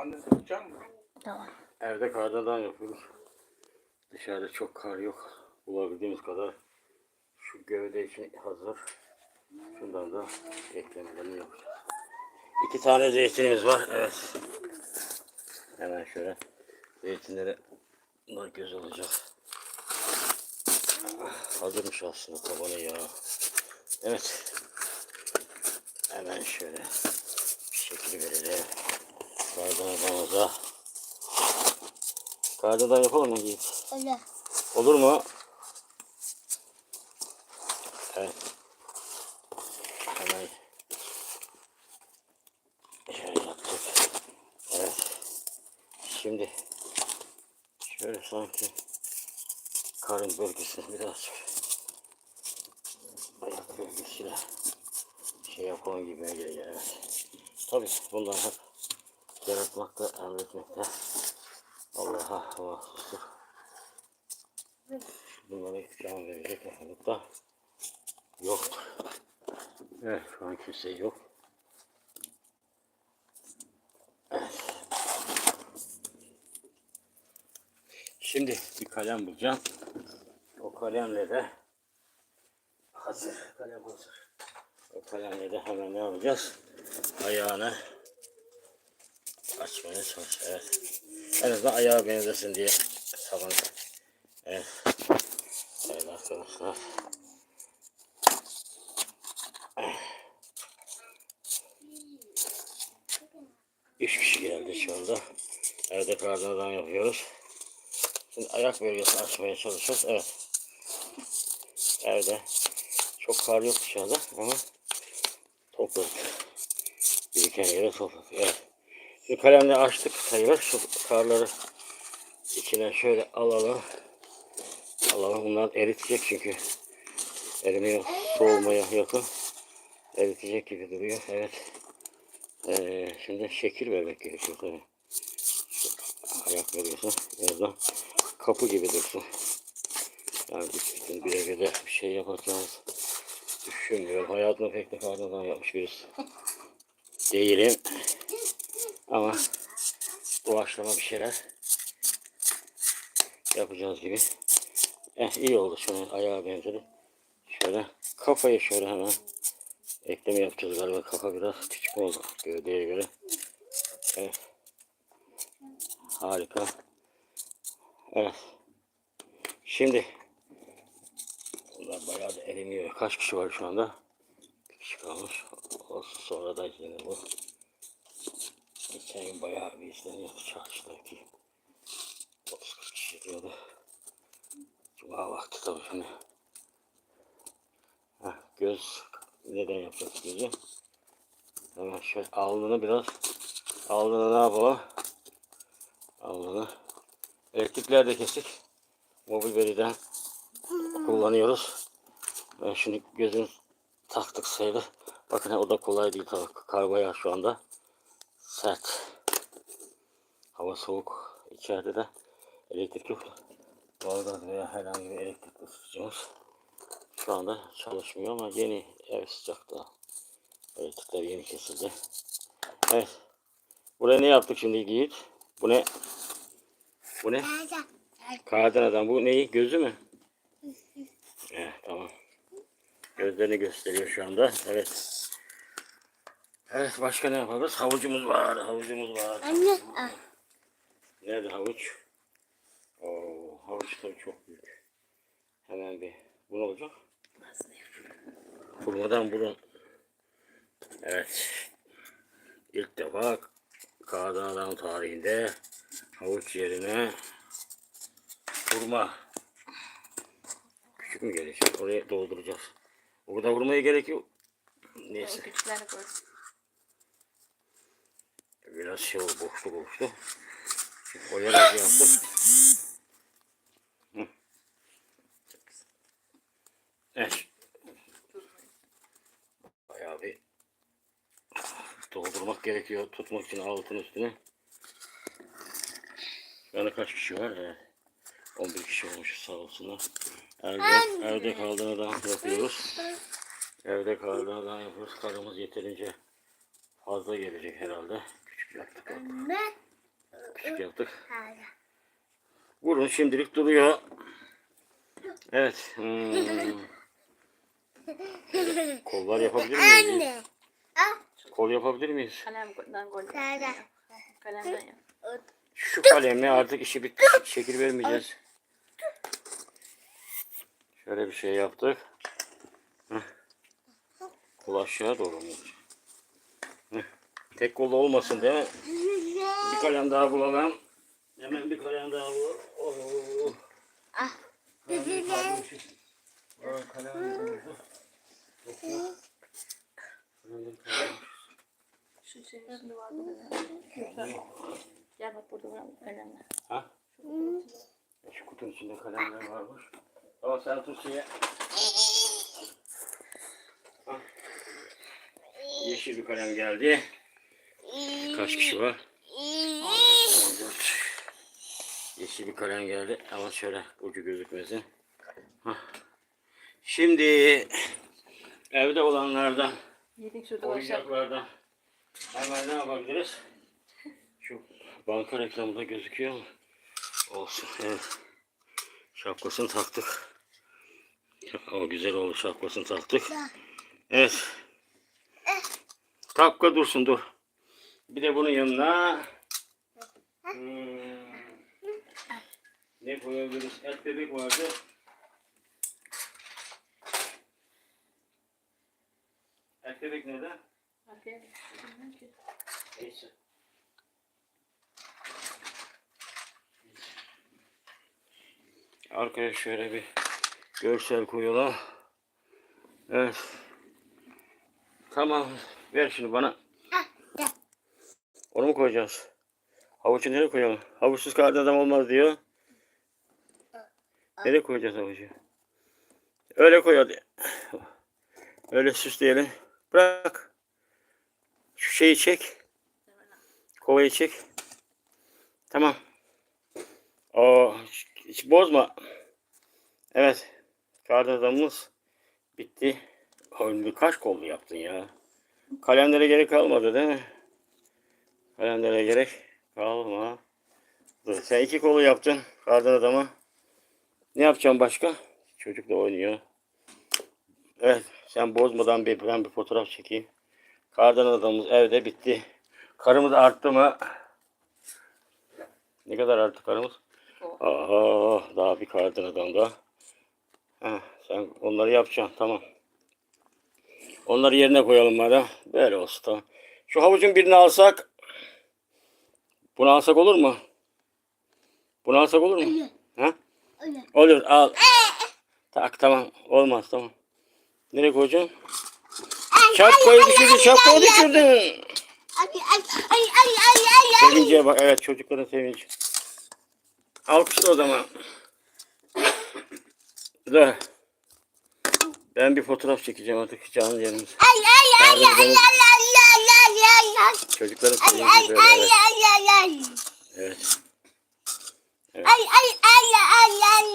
Annesi tutacak mı? Tamam. Evde kardan yapıyoruz. Dışarıda çok kar yok. Bulabildiğimiz kadar şu gövde için hazır. Şundan da eklemelerini yapacağız. İki tane zeytinimiz var. Evet. Hemen şöyle zeytinleri bunlar göz olacak. Hazırmış aslında tabanı ya. Evet. Hemen şöyle bir şekil verelim. Kardanımıza. Kardadan yapalım mı Yiğit? Öyle. Olur mu? Evet. Hemen şöyle yaptık. Evet. Şimdi şöyle sanki karın bölgesini birazcık ayak bölgesiyle şey yapalım gibi geliyor. Evet. Tabii bunlar hep yaratmakta, emretmekte Allah'a mahsustur. Bunlara can verecek ortalıkta yoktur. Evet şu an kimse yok. Evet. Şimdi bir kalem bulacağım. O kalemle de hazır. Kalem hazır. O kalemle de hemen ne yapacağız? Ayağını açmaya çalış. Evet. En azından ayağa benzesin diye tabanı. Evet. Evet arkadaşlar. Üç kişi geldi şu anda. Evde kardan yapıyoruz. Şimdi ayak bölgesini açmaya çalışıyoruz. Evet. Evde çok kar yok dışarıda ama topladık. Biriken yere topladık. Evet. Kalemle açtık sayılır. Şu karları içine şöyle alalım. Alalım. Bunlar eritecek çünkü. Erimeye, soğumaya yakın. Eritecek gibi duruyor. Evet. Ee, şimdi şekil vermek gerekiyor tabii. Ayak veriyorsa birazdan kapı gibi dursun. Yani bütün bir evde bir şey yapacağız. Düşünmüyorum. Hayatımda pek de karnından yapmış birisi. Değilim. Ama doğaçlama bir şeyler yapacağız gibi. Eh iyi oldu şöyle ayağa benzedi. Şöyle kafayı şöyle hemen ekleme yapacağız galiba. Kafa biraz küçük oldu gövdeye göre. Evet. Harika. Evet. Şimdi bunlar bayağı da erimiyor. Kaç kişi var şu anda? Bir kişi kalmış. O sonra da yine bu. Geçen bayağı bir izleniyordu çarşıdaki. 30-40 kişi diyordu. Cuma vakti tabii şimdi. Heh, göz neden yapacak gözü? Hemen şöyle alnını biraz alnını ne yapalım? Alnını elektrikler de kestik. Mobil veriden kullanıyoruz. Ben şimdi gözünü taktık sayılır. Bakın o da kolay değil tabii. Kar bayağı şu anda sert. Hava soğuk. İçeride de elektrik yok. Doğalgaz veya herhangi bir elektrik ısıtıcımız şu anda çalışmıyor ama yeni ev sıcakta. Elektrikler yeni kesildi. Evet. Buraya ne yaptık şimdi Yiğit? Bu ne? Bu ne? Kardan adam. Bu neyi? Gözü mü? Evet tamam. Gözlerini gösteriyor şu anda. Evet. Evet başka ne yaparız? Havucumuz var. Havucumuz var. Anne. Ah. Nerede havuç? Oo, havuç tabii çok büyük. Hemen bir. Bu ne olacak? Kurmadan burun. Evet. İlk defa Kağıdan Adam tarihinde havuç yerine hurma. Küçük mü gelecek? Oraya dolduracağız. Orada vurmaya gerek yok. Neyse. Küçükler koy. Biraz şey oldu, boşlu boşlu. Şimdi yaptık. Hı. Evet. Bayağı bir doldurmak gerekiyor. Tutmak için altın üstüne. Yani kaç kişi var? He. 11 kişi olmuş sağ olsunlar. Evde, evde kaldığını da yapıyoruz. Evde kaldığını da yapıyoruz. Karımız yeterince fazla gelecek herhalde. Yaptık. Anne. Küçük yaptık. Burun şimdilik duruyor. Evet. Hmm. Kollar yapabilir miyiz? Anne. Ah. Kol yapabilir miyiz? Kalemden gol. Kalemden yap. Şu kalemle artık işi bitti. Şekil vermeyeceğiz. Şöyle bir şey yaptık. Kol aşağı doğru mu? Tek kolda olmasın değil mi? Bir kalem daha bulalım. Hemen bir kalem daha bulalım. Ah. Yok, yok. Kalemleri kaldırmışız. Şu senin üstünde vardı. Gel bak burada var kalemler. Ha? Şu kutunun içinde kalemler varmış. Ama sen tut şeye. Ha. Yeşil bir kalem geldi. Kaç kişi var? Yeşil bir kalem geldi ama şöyle ucu gözükmesin. Hah. Şimdi evde olanlardan, Yedik şurada oyuncaklardan hemen ne yapabiliriz? Şu banka reklamında gözüküyor mu? Olsun. Evet. Şapkasını taktık. O güzel oldu şapkasını taktık. Evet. Takka dursun dur. Bir de bunun yanına hmm, ne koyabiliriz? Et bebek vardı. Et bebek nerede? Neyse. Arkaya şöyle bir görsel koyalım. Evet. Tamam. Ver şunu bana. Onu mu koyacağız? Havucu nereye koyalım? Havuçsuz kardan adam olmaz diyor. Nereye koyacağız havucu? Öyle koy hadi. Öyle süsleyelim. Bırak. Şu şeyi çek. Kovayı çek. Tamam. O hiç, bozma. Evet. Kardan adamımız bitti. Oğlum kaç kollu yaptın ya? Kalemlere gerek kalmadı değil mi? Kalemlere gerek kalma. Dur, sen iki kolu yaptın kardan adama. Ne yapacağım başka? Çocuk da oynuyor. Evet sen bozmadan bir ben bir fotoğraf çekeyim. Kardan adamımız evde bitti. Karımız arttı mı? Ne kadar arttı karımız? Aha daha bir kardan adam da. Heh, sen onları yapacaksın tamam. Onları yerine koyalım bana. Böyle olsun tamam. Şu havucun birini alsak. Bunu alsak olur mu? Bunu alsak olur mu? Ha? Öyle. Olur al. Tak tamam. Olmaz tamam. Nereye koyacaksın? Şapkayı düşürdün. Şapkayı düşürdün. Ay ay ay ay ay ay ay. Sevince bak. Evet çocukların sevinci. Alkışla o zaman. Dur. Ben bir fotoğraf çekeceğim artık canlı yerimiz. Ay ay ay ay adamın- ay ay ay. Çocukların Ay ay böyle. ay Evet. ay ay ay. evet. Ay ay ay ay ay.